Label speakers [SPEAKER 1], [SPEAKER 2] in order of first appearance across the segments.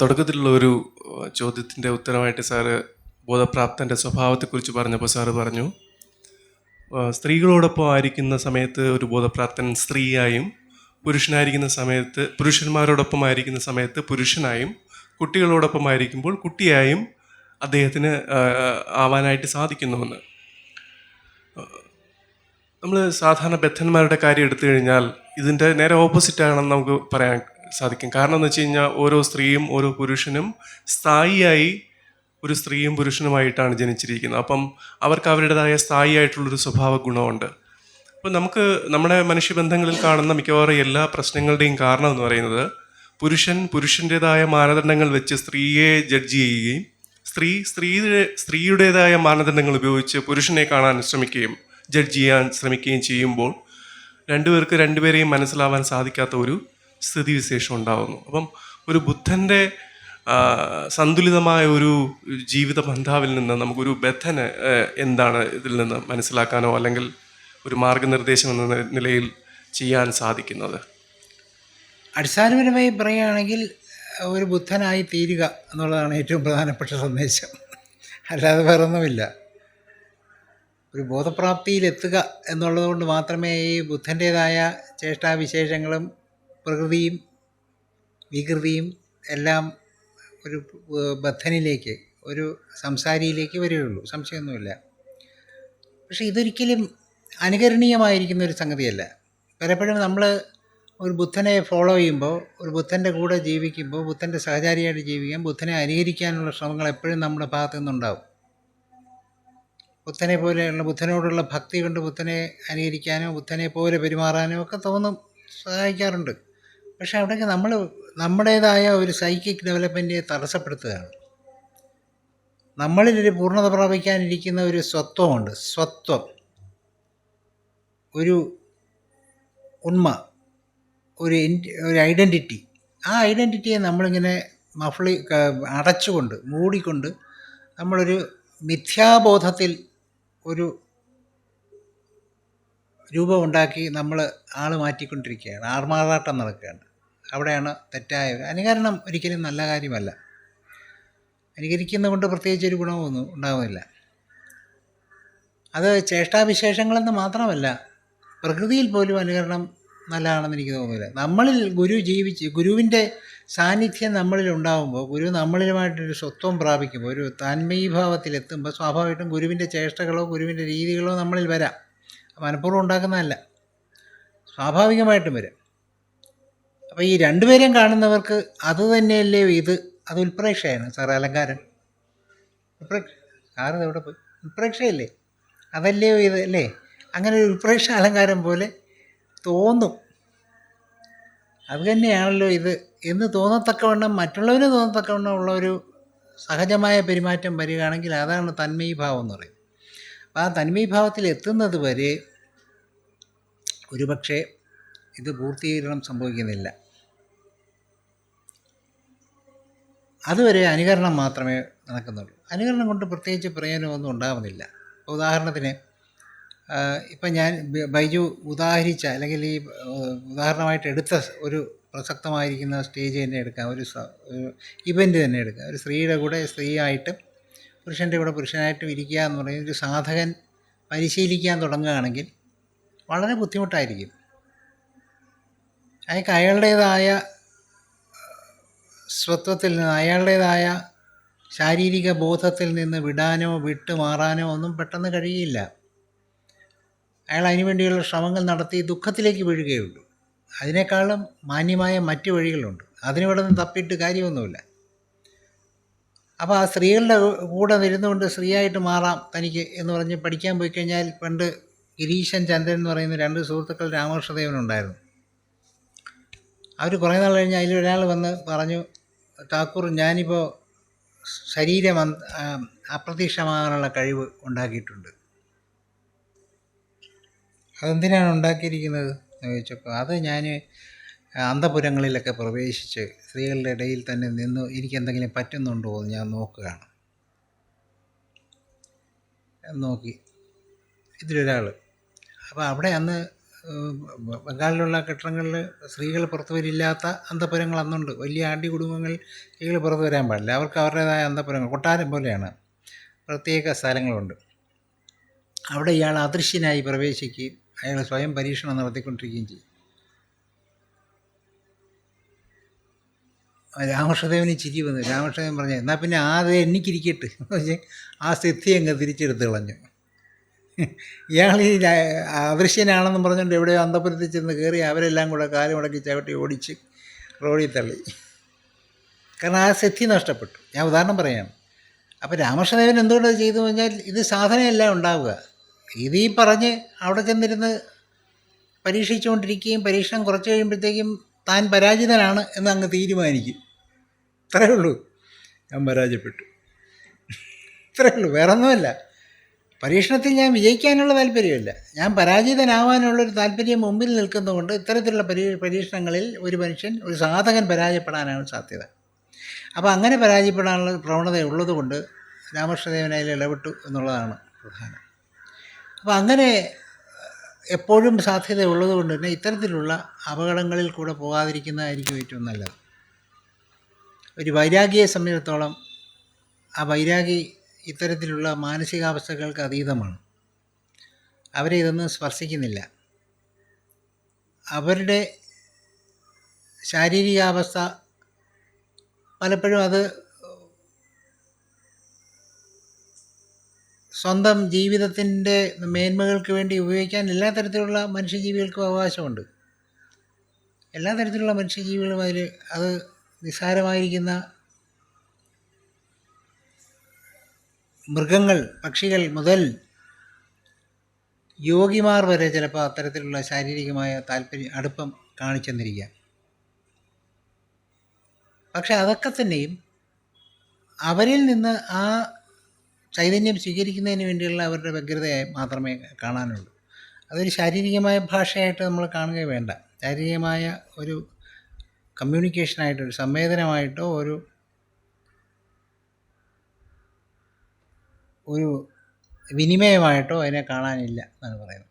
[SPEAKER 1] തുടക്കത്തിലുള്ള ഒരു ചോദ്യത്തിന്റെ ഉത്തരമായിട്ട് സാറ് ബോധപ്രാപ്തന്റെ സ്വഭാവത്തെക്കുറിച്ച് പറഞ്ഞപ്പോൾ സാറ് പറഞ്ഞു സ്ത്രീകളോടൊപ്പം ആയിരിക്കുന്ന സമയത്ത് ഒരു ബോധപ്രാപ്തൻ സ്ത്രീയായും പുരുഷനായിരിക്കുന്ന സമയത്ത് പുരുഷന്മാരോടൊപ്പം ആയിരിക്കുന്ന സമയത്ത് പുരുഷനായും കുട്ടികളോടൊപ്പം ആയിരിക്കുമ്പോൾ കുട്ടിയായും അദ്ദേഹത്തിന് ആവാനായിട്ട് സാധിക്കുന്നുവെന്ന്. നമ്മൾ സാധാരണ ബദ്ധന്മാരുടെ കാര്യം എടുത്തു കഴിഞ്ഞാൽ ഇതിന്റെ നേരെ ഓപ്പോസിറ്റ് ആണെന്ന് നമുക്ക് പറയാൻ സാധിക്കും. കാരണം എന്ന് വെച്ച് കഴിഞ്ഞാൽ ഓരോ സ്ത്രീയും ഓരോ പുരുഷനും സ്ഥായിയായി ഒരു സ്ത്രീയും പുരുഷനുമായിട്ടാണ് ജനിച്ചിരിക്കുന്നത്. അപ്പം അവർക്ക് അവരുടേതായ സ്ഥായിയായിട്ടുള്ളൊരു സ്വഭാവ ഗുണമുണ്ട്. അപ്പം നമുക്ക് നമ്മുടെ മനുഷ്യബന്ധങ്ങളിൽ കാണുന്ന മിക്കവാറും എല്ലാ പ്രശ്നങ്ങളുടെയും കാരണം എന്ന് പറയുന്നത് പുരുഷൻ പുരുഷന്റെതായ മാനദണ്ഡങ്ങൾ വെച്ച് സ്ത്രീയെ ജഡ്ജ് ചെയ്യുകയും സ്ത്രീ സ്ത്രീയുടെ സ്ത്രീയുടേതായ മാനദണ്ഡങ്ങൾ ഉപയോഗിച്ച് പുരുഷനെ കാണാൻ ശ്രമിക്കുകയും ജഡ്ജ് ചെയ്യാൻ ശ്രമിക്കുകയും ചെയ്യുമ്പോൾ രണ്ടുപേർക്ക് രണ്ടുപേരെയും മനസ്സിലാവാൻ സാധിക്കാത്ത ഒരു സ്ഥിതിവിശേഷം ഉണ്ടാകുന്നു അപ്പം ഒരു ബുദ്ധന്റെ സന്തുലിതമായ ഒരു ജീവിത ബന്ധാവിൽ നിന്ന് നമുക്കൊരു ബദ്ധന് എന്താണ് ഇതിൽ നിന്ന് മനസ്സിലാക്കാനോ അല്ലെങ്കിൽ ഒരു മാർഗനിർദ്ദേശം എന്ന നിലയിൽ ചെയ്യാൻ സാധിക്കുന്നത്?
[SPEAKER 2] അടിസ്ഥാനപരമായി പറയുകയാണെങ്കിൽ ഒരു ബുദ്ധനായി തീരുക എന്നുള്ളതാണ് ഏറ്റവും പ്രധാനപ്പെട്ട സന്ദേശം. അല്ലാതെ വേറൊന്നുമില്ല. ഒരു ബോധപ്രാപ്തിയിലെത്തുക എന്നുള്ളതുകൊണ്ട് മാത്രമേ ഈ ബുദ്ധന്റേതായ ചേഷ്ടാവിശേഷങ്ങളും പ്രകൃതിയും വികൃതിയും എല്ലാം ഒരു ബദ്ധനിലേക്ക് ഒരു സംസാരിയിലേക്ക് വരികയുള്ളൂ. സംശയമൊന്നുമില്ല. പക്ഷേ ഇതൊരിക്കലും അനുകരണീയമായിരിക്കുന്ന ഒരു സംഗതിയല്ല. പലപ്പോഴും നമ്മൾ ഒരു ബുദ്ധനെ ഫോളോ ചെയ്യുമ്പോൾ ഒരു ബുദ്ധന്റെ കൂടെ ജീവിക്കുമ്പോൾ ബുദ്ധന്റെ സഹചാരിയായിട്ട് ജീവിക്കാൻ ബുദ്ധനെ അനുകരിക്കാനുള്ള ശ്രമങ്ങൾ എപ്പോഴും നമ്മുടെ ഭാഗത്തു നിന്നുണ്ടാവും. ബുദ്ധനെ പോലെയുള്ള ബുദ്ധനോടുള്ള ഭക്തി കൊണ്ട് ബുദ്ധനെ അനുകരിക്കാനോ ബുദ്ധനെ പോലെ പെരുമാറാനോ ഒക്കെ തോന്നും സഹായിക്കാറുണ്ട്. പക്ഷെ അവിടെയൊക്കെ നമ്മൾ നമ്മുടേതായ ഒരു സൈക്കിക് ഡെവലപ്മെന്റിനെ തടസ്സപ്പെടുത്തുകയാണ്. നമ്മളിലൊരു പൂർണത പ്രാപിക്കാനിരിക്കുന്ന ഒരു സ്വത്വമുണ്ട്. സ്വത്വം. ഒരു ഉണ്മ. ഒരു ഒരു ഐഡന്റിറ്റി ആ ഐഡന്റിറ്റിയെ നമ്മളിങ്ങനെ മഫ്ളി അടച്ചുകൊണ്ട് മൂടിക്കൊണ്ട് നമ്മളൊരു മിഥ്യാബോധത്തിൽ ഒരു രൂപമുണ്ടാക്കി നമ്മൾ ആൾ മാറ്റിക്കൊണ്ടിരിക്കുകയാണ്. ആർമാറാട്ടം നടക്കുകയാണ്. അവിടെയാണ് തെറ്റായ അനുകരണം ഒരിക്കലും നല്ല കാര്യമല്ല. അനുകരിക്കുന്നത് കൊണ്ട് പ്രത്യേകിച്ച് ഒരു ഗുണമൊന്നും ഉണ്ടാകുന്നില്ല അത് ചേഷ്ടാവിശേഷങ്ങളെന്ന് മാത്രമല്ല പ്രകൃതിയിൽ പോലും അനുകരണം നല്ലതാണെന്ന് എനിക്ക് തോന്നുന്നില്ല. നമ്മളിൽ ഗുരു ജീവിച്ച് ഗുരുവിന്റെ സാന്നിധ്യം നമ്മളിൽ ഉണ്ടാകുമ്പോൾ ഗുരു നമ്മളിലുമായിട്ടൊരു സ്വത്വം പ്രാപിക്കുമ്പോൾ ഒരു താന്മയീഭാവത്തിലെത്തുമ്പോൾ സ്വാഭാവികമായിട്ടും ഗുരുവിന്റെ ചേഷ്ടകളോ ഗുരുവിന്റെ രീതികളോ നമ്മളിൽ വരാം. മനഃപൂർവം ഉണ്ടാക്കുന്നതല്ല. സ്വാഭാവികമായിട്ടും വരും. അപ്പോൾ ഈ രണ്ടുപേരെയും കാണുന്നവർക്ക് അത് തന്നെയല്ലേ ഇത്? അത് ഉൽപ്രേക്ഷയാണ് സാറേ അലങ്കാരം. ഉൽപ്രേക്ഷ എവിടെ പോയി? ഉൽപ്രേക്ഷയല്ലേ? അതല്ലേ ഇത് അല്ലേ? അങ്ങനെ ഒരു ഉൽപ്രേക്ഷ അലങ്കാരം പോലെ തോന്നും. അത് തന്നെയാണല്ലോ ഇത്. എന്ന് തോന്നത്തക്കവണ്ണം മറ്റുള്ളവന് തോന്നത്തക്കവണ്ണം ഉള്ള ഒരു സഹജമായ പെരുമാറ്റം വരികയാണെങ്കിൽ അതാണ് തന്മയീഭാവം എന്ന് പറയുന്നത്. അപ്പോൾ ആ തന്മയീഭാവത്തിൽ എത്തുന്നത് വരെ ഒരുപക്ഷെ ഇത് പൂർത്തീകരണം സംഭവിക്കുന്നില്ല. അതുവരെ അനുകരണം മാത്രമേ നടക്കുന്നുള്ളൂ. അനുകരണം കൊണ്ട് പ്രത്യേകിച്ച് പ്രയോജനമൊന്നും ഉണ്ടാകുന്നില്ല ഉദാഹരണത്തിന് ഇപ്പം ഞാൻ ബൈജു ഉദാഹരിച്ച അല്ലെങ്കിൽ ഈ ഉദാഹരണമായിട്ട് എടുത്ത ഒരു പ്രസക്തമായിരിക്കുന്ന സ്റ്റേജ് തന്നെ എടുക്കാം. ഒരു ഇവന്റ് തന്നെ എടുക്കാം. ഒരു സ്ത്രീയുടെ കൂടെ സ്ത്രീയായിട്ടും പുരുഷന്റെ കൂടെ പുരുഷനായിട്ടും ഇരിക്കുക എന്ന് പറയുന്ന ഒരു സാധകൻ പരിശീലിക്കാൻ തുടങ്ങുകയാണെങ്കിൽ വളരെ ബുദ്ധിമുട്ടായിരിക്കും. അയാൾക്ക് അയാളുടേതായ സ്വത്വത്തിൽ നിന്ന് അയാളുടേതായ ശാരീരിക ബോധത്തിൽ നിന്ന് വിടാനോ വിട്ടു മാറാനോ ഒന്നും പെട്ടെന്ന് കഴിയില്ല. അയാൾ അതിനുവേണ്ടിയുള്ള ശ്രമങ്ങൾ നടത്തി ദുഃഖത്തിലേക്ക് വീഴുകയുള്ളൂ. അതിനേക്കാളും മാന്യമായ മറ്റു വഴികളുണ്ട്. അതിനിവിടെ നിന്ന് തപ്പിയിട്ട് കാര്യമൊന്നുമില്ല. അപ്പോൾ ആ സ്ത്രീകളുടെ കൂടെ നിരുന്നുകൊണ്ട് സ്ത്രീയായിട്ട് മാറാം തനിക്ക് എന്ന് പറഞ്ഞ് പഠിക്കാൻ പോയി കഴിഞ്ഞാൽ പണ്ട് ഗിരീശൻ ചന്ദ്രൻ എന്ന് പറയുന്ന രണ്ട് സുഹൃത്തുക്കൾ രാമകൃഷ്ണദേവനുണ്ടായിരുന്നു അവർ കുറേ നാൾ കഴിഞ്ഞ് അതിലൊരാൾ വന്ന് പറഞ്ഞു താക്കൂർ ഞാനിപ്പോൾ ശരീരം അപ്രത്യക്ഷമാകാനുള്ള കഴിവ് ഉണ്ടാക്കിയിട്ടുണ്ട്. അതെന്തിനാണ് ഉണ്ടാക്കിയിരിക്കുന്നത്? എന്ന് ചോദിച്ചപ്പോൾ അത് ഞാൻ അന്തപുരങ്ങളിലൊക്കെ പ്രവേശിച്ച് സ്ത്രീകളുടെ ഇടയിൽ തന്നെ നിന്ന് എനിക്ക് എന്തെങ്കിലും പറ്റുന്നുണ്ടോ എന്ന് ഞാൻ നോക്കുകയാണ്. നോക്കി. ഇതിലൊരാൾ അപ്പോൾ അവിടെ അന്ന് ബംഗാളിലുള്ള കെട്ടിടങ്ങളിൽ സ്ത്രീകൾ പുറത്തു വരില്ലാത്ത അന്തപുരങ്ങൾ അന്നുണ്ട്. വലിയ ആണ്ടി കുടുംബങ്ങൾ സ്ത്രീകൾ പുറത്തു വരാൻ പാടില്ല. അവർക്ക് അവരുടേതായ അന്തപുരങ്ങൾ. കൊട്ടാരം പോലെയാണ്. പ്രത്യേക സ്ഥലങ്ങളുണ്ട്. അവിടെ ഇയാൾ അദൃശ്യനായി പ്രവേശിക്കുകയും അയാൾ സ്വയം പരീക്ഷണം നടത്തിക്കൊണ്ടിരിക്കുകയും ചെയ്യും. രാമകൃഷ്ണദേവന് ചിരി വന്നു. രാമകൃഷ്ണദേവൻ പറഞ്ഞു എന്നാൽ പിന്നെ ആ എനിക്കിരിക്കട്ടെ. ആ സ്ഥിതി അങ്ങ് തിരിച്ചെടുത്ത് കളഞ്ഞു. ഇയാൾ ഈ അദൃശ്യനാണെന്നും പറഞ്ഞുകൊണ്ട് എവിടെയോ അന്തപുരത്തിൽ ചെന്ന് കയറി അവരെല്ലാം കൂടെ കാലം മുടക്കി ചവിട്ടി ഓടിച്ച് റോഡിൽ തള്ളി. കാരണം ആ സെത്തി നഷ്ടപ്പെട്ടു. ഞാൻ ഉദാഹരണം പറയാണ് അപ്പോൾ രാമകൃഷ്ണദേവൻ എന്തുകൊണ്ട് ചെയ്തു കഴിഞ്ഞാൽ ഇത് സാധനമല്ല ഉണ്ടാവുക. ഇത് ഈ പറഞ്ഞ് അവിടെ ചെന്നിരുന്ന് പരീക്ഷിച്ചുകൊണ്ടിരിക്കുകയും പരീക്ഷണം കുറച്ച് കഴിയുമ്പോഴത്തേക്കും താൻ പരാജിതനാണ് എന്ന് അങ്ങ് തീരുമാനിക്കും. ഇത്രയേ ഉള്ളൂ. ഞാൻ പരാജയപ്പെട്ടു. ഇത്രയേ ഉള്ളൂ. വേറെ ഒന്നുമല്ല പരീക്ഷണത്തിൽ ഞാൻ വിജയിക്കാനുള്ള താല്പര്യമില്ല. ഞാൻ പരാജിതനാവാനുള്ളൊരു താല്പര്യം മുമ്പിൽ നിൽക്കുന്നതുകൊണ്ട് ഇത്തരത്തിലുള്ള പരീ പരീക്ഷണങ്ങളിൽ ഒരു മനുഷ്യൻ ഒരു സാധകൻ പരാജയപ്പെടാനാണ് സാധ്യത. അപ്പോൾ അങ്ങനെ പരാജയപ്പെടാനുള്ള പ്രവണത ഉള്ളതുകൊണ്ട് രാമകൃഷ്ണദേവൻ അതിൽ ഇടപെട്ടു എന്നുള്ളതാണ് പ്രധാനം. അപ്പോൾ അങ്ങനെ എപ്പോഴും സാധ്യത ഉള്ളതുകൊണ്ട് തന്നെ ഇത്തരത്തിലുള്ള അപകടങ്ങളിൽ കൂടെ പോകാതിരിക്കുന്നതായിരിക്കും ഏറ്റവും നല്ലത്. ഒരു വൈരാഗിയെ സംബന്ധിച്ചിടത്തോളം ആ വൈരാഗി ഇത്തരത്തിലുള്ള മാനസികാവസ്ഥകൾക്ക് അതീതമാണ്. അവരെ ഇതൊന്നും സ്പർശിക്കുന്നില്ല. അവരുടെ ശാരീരികാവസ്ഥ പലപ്പോഴും അത് സ്വന്തം ജീവിതത്തിന്റെ മേന്മകൾക്ക് വേണ്ടി ഉപയോഗിക്കാൻ എല്ലാ തരത്തിലുള്ള മനുഷ്യജീവികൾക്കും അവകാശമുണ്ട്. എല്ലാ തരത്തിലുള്ള മനുഷ്യജീവികളും അതിൽ അത് നിസ്സാരമായിരിക്കുന്ന മൃഗങ്ങൾ പക്ഷികൾ മുതൽ യോഗിമാർ വരെ ചിലപ്പോൾ അത്തരത്തിലുള്ള ശാരീരികമായ താല്പര്യം അടുപ്പം കാണിച്ചെന്നിരിക്കാം പക്ഷെ അതൊക്കെ തന്നെയും അവരിൽ നിന്ന് ആ ചൈതന്യം സ്വീകരിക്കുന്നതിന് വേണ്ടിയുള്ള അവരുടെ വ്യഗ്രതയായി മാത്രമേ കാണാനുള്ളൂ. അതൊരു ശാരീരികമായ ഭാഷയായിട്ട് നമ്മൾ കാണുക വേണ്ട. ശാരീരികമായ ഒരു കമ്മ്യൂണിക്കേഷനായിട്ടോ ഒരു സംവേദനമായിട്ടോ ഒരു ഒരു വിനിമയമായിട്ടോ അതിനെ കാണാനില്ല എന്നാണ് പറയുന്നത്.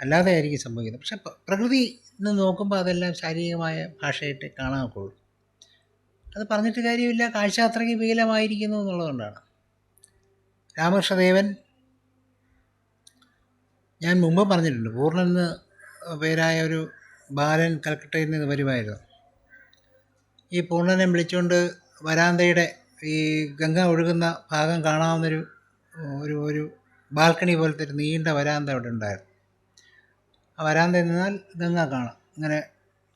[SPEAKER 2] അല്ലാതെ ആയിരിക്കും സംഭവിക്കുന്നത്. പക്ഷെ പ്രകൃതി നിന്ന് നോക്കുമ്പോൾ അതെല്ലാം ശാരീരികമായ ഭാഷയായിട്ട് കാണാൻ ഒക്കുള്ളൂ അത് പറഞ്ഞിട്ട് കാര്യമില്ല. കാഴ്ച അത്രയ്ക്ക് വികലമായിരിക്കുന്നു എന്നുള്ളതുകൊണ്ടാണ്. രാമകൃഷ്ണദേവൻ ഞാൻ മുമ്പ് പറഞ്ഞിട്ടുണ്ട് പൂർണൻ എന്ന് പേരായ ഒരു ബാലൻ കൽക്കട്ടയിൽ നിന്ന് വരുമായിരുന്നു. ഈ പൂർണനെ വിളിച്ചുകൊണ്ട് വരാന്തയുടെ ഈ ഗംഗ ഒഴുകുന്ന ഭാഗം കാണാവുന്നൊരു ഒരു ഒരു ബാൽക്കണി പോലത്തെ ഒരു നീണ്ട വരാന്ത അവിടെ ഉണ്ടായിരുന്നു. ആ വരാന്ത നിന്നാൽ ഗംഗ കാണാം. ഇങ്ങനെ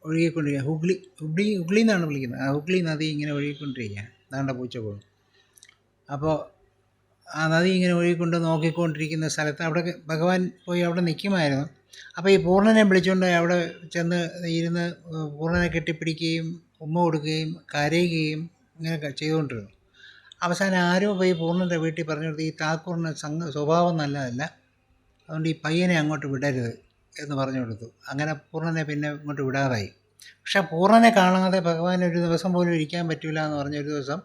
[SPEAKER 2] ഒഴുകിക്കൊണ്ടിരിക്കുക. ഹുഗ്ലി ഹുഗ്ലി ഹുഗ്ലി എന്നാണ് വിളിക്കുന്നത്. ആ ഹുഗ്ലി നദി ഇങ്ങനെ ഒഴുകിക്കൊണ്ടിരിക്കുകയാണ്. ദാണ്ട പൂച്ച പോകും അപ്പോൾ ആ നദി ഇങ്ങനെ ഒഴുകിക്കൊണ്ട് നോക്കിക്കൊണ്ടിരിക്കുന്ന സ്ഥലത്ത് അവിടെ ഭഗവാൻ പോയി അവിടെ നിൽക്കുമായിരുന്നു. അപ്പോൾ ഈ പൂർണനെ വിളിച്ചുകൊണ്ട് അവിടെ ചെന്ന് ഇരുന്ന് പൂർണനെ കെട്ടിപ്പിടിക്കുകയും ഉമ്മ കൊടുക്കുകയും കരയുകയും ഇങ്ങനെ ചെയ്തുകൊണ്ടിരുന്നു. അവസാനം ആരോ പോയി പൂർണന്റെ വീട്ടിൽ പറഞ്ഞു ഈ താക്കൂറിന് സംഘ സ്വഭാവം നല്ലതല്ല. അതുകൊണ്ട് ഈ പയ്യനെ അങ്ങോട്ട് വിടരുത് എന്ന് പറഞ്ഞു കൊടുത്തു. അങ്ങനെ പൂർണനെ പിന്നെ ഇങ്ങോട്ട് വിടാതായി പക്ഷെ പൂർണനെ കാണാതെ ഭഗവാൻ ഒരു ദിവസം പോലും ഇരിക്കാൻ പറ്റില്ല എന്ന് പറഞ്ഞ ഒരു ദിവസം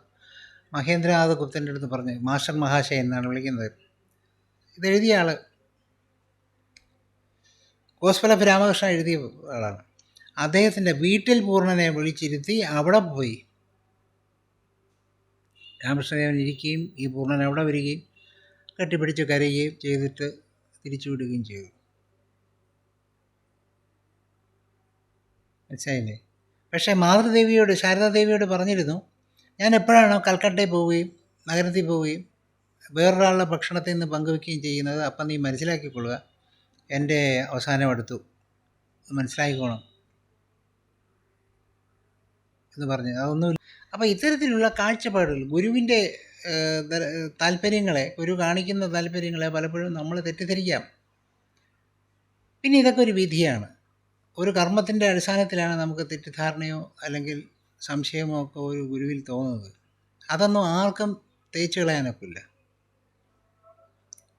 [SPEAKER 2] മഹേന്ദ്രനാഥ് ഗുപ്തന്റെ അടുത്ത് പറഞ്ഞു മാസ്റ്റർ മഹാശയ എന്നാണ് വിളിക്കുന്നത്. ഇതെഴുതിയ ആൾ ഗോസ്പല രാമകൃഷ്ണൻ എഴുതിയ ആളാണ്. അദ്ദേഹത്തിന്റെ വീട്ടിൽ പൂർണനെ വിളിച്ചിരുത്തി അവിടെ പോയി. രാമകൃഷ്ണദേവൻ ഇരിക്കുകയും ഈ പൂർണൻ അവിടെ വരികയും കെട്ടിപ്പിടിച്ച് കരയുകയും ചെയ്തിട്ട് തിരിച്ചു വിടുകയും ചെയ്തു. മനസ്സിലായില്ലേ? പക്ഷേ മാതൃദേവിയോട് ശാരദാദേവിയോട് പറഞ്ഞിരുന്നു ഞാൻ എപ്പോഴാണോ കൽക്കട്ടയിൽ പോവുകയും നഗരത്തിൽ പോവുകയും വേറൊരാളുടെ ഭക്ഷണത്തിൽ നിന്ന് പങ്കുവെക്കുകയും ചെയ്യുന്നത് അപ്പം നീ മനസ്സിലാക്കിക്കൊള്ളുക. എന്റെ അവസാനം എടുത്തു മനസ്സിലാക്കിക്കോണം എന്ന് പറഞ്ഞു. അതൊന്നുമില്ല. അപ്പോൾ ഇത്തരത്തിലുള്ള കാഴ്ചപ്പാടുകൾ ഗുരുവിന്റെ താല്പര്യങ്ങളെ ഗുരു കാണിക്കുന്ന താല്പര്യങ്ങളെ പലപ്പോഴും നമ്മൾ തെറ്റിദ്ധരിക്കാം. പിന്നെ ഇതൊക്കെ ഒരു വിധിയാണ്. ഒരു കർമ്മത്തിന്റെ അടിസ്ഥാനത്തിലാണ് നമുക്ക് തെറ്റിദ്ധാരണയോ അല്ലെങ്കിൽ സംശയമോ ഒക്കെ ഒരു ഗുരുവിൽ തോന്നുന്നത്. അതൊന്നും ആർക്കും തേച്ച് കളയാനൊക്കില്ല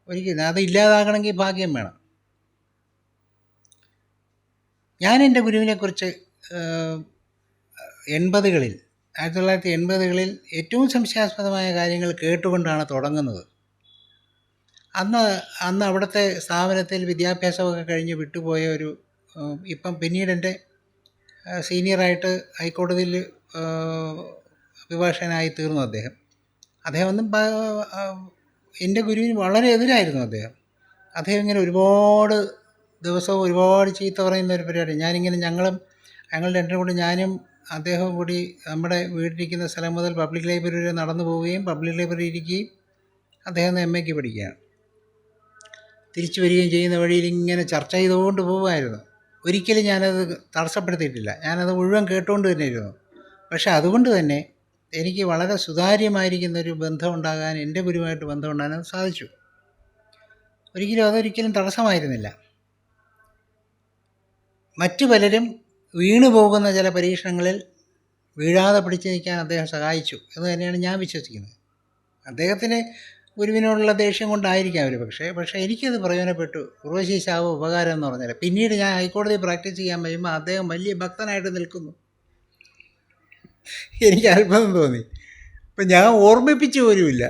[SPEAKER 2] ഒരിക്കലും അത് ഇല്ലാതാകണമെങ്കിൽ ഭാഗ്യം വേണം. ഞാൻ എന്റെ ഗുരുവിനെക്കുറിച്ച് എൺപതുകളിൽ ആയിരത്തി തൊള്ളായിരത്തി എൺപതുകളിൽ ഏറ്റവും സംശയാസ്പദമായ കാര്യങ്ങൾ കേട്ടുകൊണ്ടാണ് തുടങ്ങുന്നത്. അന്ന് അന്ന് അവിടുത്തെ സ്ഥാപനത്തിൽ വിദ്യാഭ്യാസമൊക്കെ കഴിഞ്ഞ് വിട്ടുപോയ ഒരു ഇപ്പം പിന്നീട് എന്റെ സീനിയറായിട്ട് ഹൈക്കോടതിയിൽ അഭിഭാഷകനായി തീർന്നു അദ്ദേഹം. അദ്ദേഹം ഒന്നും എന്റെ ഗുരുവിന് വളരെ എതിരായിരുന്നു അദ്ദേഹം. അദ്ദേഹം ഇങ്ങനെ ഒരുപാട് ദിവസവും ഒരുപാട് ചീത്ത പറയുന്ന ഒരു പരിപാടി. ഞാനിങ്ങനെ ഞങ്ങളും ഞങ്ങൾ രണ്ടും കൂടി ഞാനും അദ്ദേഹവും കൂടി നമ്മുടെ വീട്ടിലിരിക്കുന്ന സ്ഥലം മുതൽ പബ്ലിക് ലൈബ്രറി വരെ നടന്നു പോവുകയും പബ്ലിക് ലൈബ്രറി ഇരിക്കുകയും അദ്ദേഹം എം എക്ക് പഠിക്കുകയാണ്. തിരിച്ചു വരികയും ചെയ്യുന്ന വഴിയിൽ ഇങ്ങനെ ചർച്ച ചെയ്തുകൊണ്ട് പോവുമായിരുന്നു. ഒരിക്കലും ഞാനത് തടസ്സപ്പെടുത്തിയിട്ടില്ല. ഞാനത് മുഴുവൻ കേട്ടുകൊണ്ട് തന്നെ ഇരുന്നു പക്ഷേ അതുകൊണ്ട് തന്നെ എനിക്ക് വളരെ സുതാര്യമായിരിക്കുന്ന ഒരു ബന്ധം എന്റെ ഗുരുവായിട്ട് ബന്ധം ഉണ്ടാകാൻ സാധിച്ചു. ഒരിക്കലും അതൊരിക്കലും തടസ്സമായിരുന്നില്ല. മറ്റു പലരും വീണു പോകുന്ന ചില പരീക്ഷണങ്ങളിൽ വീഴാതെ പിടിച്ചു നിൽക്കാൻ അദ്ദേഹം സഹായിച്ചു എന്ന് തന്നെയാണ് ഞാൻ വിശ്വസിക്കുന്നത്. അദ്ദേഹത്തിന് ഗുരുവിനോടുള്ള ദേഷ്യം കൊണ്ടായിരിക്കാം ഒരു പക്ഷേ പക്ഷേ എനിക്കത് പ്രയോജനപ്പെട്ടു. ഉർവശി ശാവ് ഉപകാരം എന്ന് പറഞ്ഞാൽ പിന്നീട് ഞാൻ ഹൈക്കോടതി പ്രാക്ടീസ് ചെയ്യാൻ കഴിയുമ്പോൾ അദ്ദേഹം വലിയ ഭക്തനായിട്ട് നിൽക്കുന്നു. എനിക്ക് അത്ഭുതം തോന്നി. അപ്പം ഞാൻ ഓർമ്മിപ്പിച്ച് പോലുമില്ല.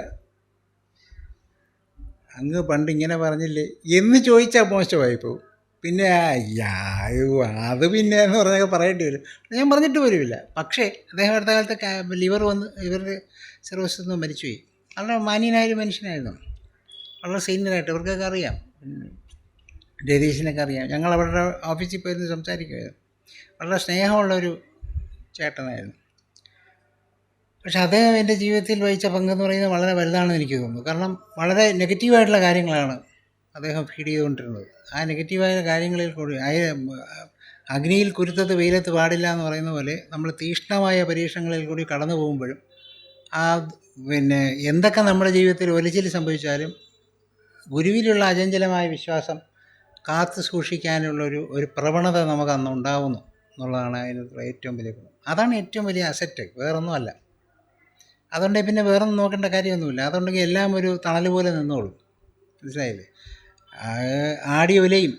[SPEAKER 2] അങ്ങ് പണ്ട് ഇങ്ങനെ പറഞ്ഞില്ലേ? എന്ന് ചോദിച്ചാൽ മോശമായി പോകും പിന്നെ അത് പിന്നെ എന്ന് പറഞ്ഞൊക്കെ പറയേണ്ടി വരും. ഞാൻ പറഞ്ഞിട്ട് വരുമില്ല പക്ഷേ അദ്ദേഹം അടുത്ത കാലത്ത് ലിവർ വന്ന് ഇവരുടെ സർവീസിൽ നിന്ന് മരിച്ചുപോയി. വളരെ മാന്യനായൊരു മനുഷ്യനായിരുന്നു. വളരെ സീനിയറായിട്ട് ഇവർക്കൊക്കെ അറിയാം. രതീഷിനൊക്കെ അറിയാം. ഞങ്ങൾ അവരുടെ ഓഫീസിൽ പോയിരുന്ന് സംസാരിക്കുമായിരുന്നു. വളരെ സ്നേഹമുള്ളൊരു ചേട്ടനായിരുന്നു. പക്ഷെ അദ്ദേഹം എന്റെ ജീവിതത്തിൽ വഹിച്ച പങ്കെന്ന് പറയുന്നത് വളരെ വലുതാണെന്ന് എനിക്ക് തോന്നുന്നു. കാരണം വളരെ നെഗറ്റീവായിട്ടുള്ള കാര്യങ്ങളാണ് അദ്ദേഹം ഫീഡ് ചെയ്തുകൊണ്ടിരുന്നത്. ആ നെഗറ്റീവായ കാര്യങ്ങളിൽ കൂടി അഗ്നിയിൽ കുരുത്തത് വെയിലത്ത് പാടില്ല എന്ന് പറയുന്ന പോലെ നമ്മൾ തീഷ്ണമായ പരീക്ഷണങ്ങളിൽ കൂടി കടന്നു പോകുമ്പോഴും ആ പിന്നെ എന്തൊക്കെ നമ്മുടെ ജീവിതത്തിൽ ഒലിച്ചിൽ സംഭവിച്ചാലും ഗുരുവിലുള്ള അചഞ്ചലമായ വിശ്വാസം കാത്തു സൂക്ഷിക്കാനുള്ളൊരു ഒരു പ്രവണത നമുക്ക് അന്ന് ഉണ്ടാവുന്നു എന്നുള്ളതാണ് അതിനുള്ള ഏറ്റവും വലിയ ഗുണം. അതാണ് ഏറ്റവും വലിയ അസറ്റ് വേറൊന്നുമല്ല അതുകൊണ്ട് പിന്നെ വേറൊന്നും നോക്കേണ്ട കാര്യമൊന്നുമില്ല. അതുണ്ടെങ്കിൽ എല്ലാം ഒരു തണൽ പോലെ നിന്നോളും. മനസ്സിലായില്ലേ? ആടി ഒലയും.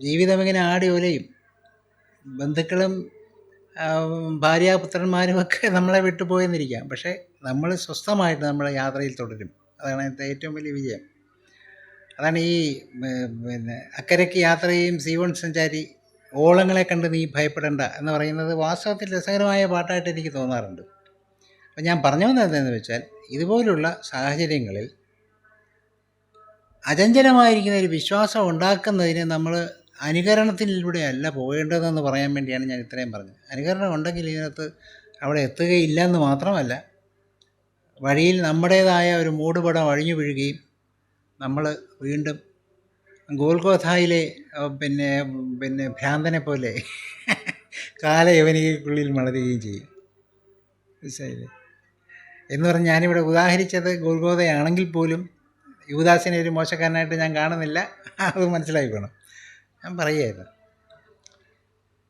[SPEAKER 2] ജീവിതം ഇങ്ങനെ ആടി ഒലയും. ബന്ധുക്കളും ഭാര്യ പുത്രന്മാരും ഒക്കെ നമ്മളെ വിട്ടുപോയെന്നിരിക്കാം പക്ഷേ നമ്മൾ സ്വസ്ഥമായിട്ട് നമ്മളെ യാത്രയിൽ തുടരും. അതാണ് അതിന്റെ ഏറ്റവും വലിയ വിജയം. അതാണ് ഈ പിന്നെ അക്കരയ്ക്ക് യാത്ര ചെയ്യും സീവൺ സഞ്ചാരി ഓളങ്ങളെ കണ്ട് നീ ഭയപ്പെടേണ്ട എന്ന് പറയുന്നത് വാസ്തവത്തിൽ രസകരമായ പാട്ടായിട്ട് എനിക്ക് തോന്നാറുണ്ട്. അപ്പം ഞാൻ പറഞ്ഞു വന്നത് എന്താണെന്ന് വെച്ചാൽ ഇതുപോലുള്ള സാഹചര്യങ്ങളിൽ അചഞ്ചലമായിരിക്കുന്ന ഒരു വിശ്വാസം ഉണ്ടാക്കുന്നതിന് നമ്മൾ അനുകരണത്തിലൂടെ അല്ല പോകേണ്ടതെന്ന് പറയാൻ വേണ്ടിയാണ് ഞാൻ ഇത്രയും പറഞ്ഞത്. അനുകരണം ഉണ്ടെങ്കിൽ ഇതിനകത്ത് അവിടെ എത്തുകയില്ല എന്ന് മാത്രമല്ല വഴിയിൽ നമ്മുടേതായ ഒരു മൂടുപടം അഴിഞ്ഞു വീഴുകയും നമ്മൾ വീണ്ടും ഗോൽഗോഥായിലെ പിന്നെ പിന്നെ ഭ്രാന്തനെ പോലെ കാലയവനികൾക്കുള്ളിൽ മണരുകയും ചെയ്യും. മനസ്സിലായില്ലേ? എന്ന് പറഞ്ഞ് ഞാനിവിടെ ഉദാഹരിച്ചത് ഗോൽഗോതയാണെങ്കിൽ പോലും യുവദാസിനെ ഒരു മോശക്കാരനായിട്ട് ഞാൻ കാണുന്നില്ല. അത് മനസ്സിലായിക്കോണം ഞാൻ പറയുമായിരുന്നു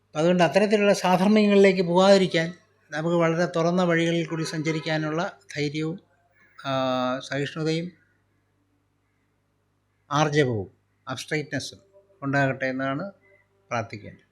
[SPEAKER 2] അപ്പം അതുകൊണ്ട് അത്തരത്തിലുള്ള സാധർമ്മ്യങ്ങളിലേക്ക് പോകാതിരിക്കാൻ നമുക്ക് വളരെ തുറന്ന വഴികളിൽ കൂടി സഞ്ചരിക്കാനുള്ള ധൈര്യവും സഹിഷ്ണുതയും ആർജവവും അബ്സ്ട്രൈറ്റ്നെസ്സും ഉണ്ടാകട്ടെ എന്നാണ് പ്രാർത്ഥിക്കേണ്ടത്.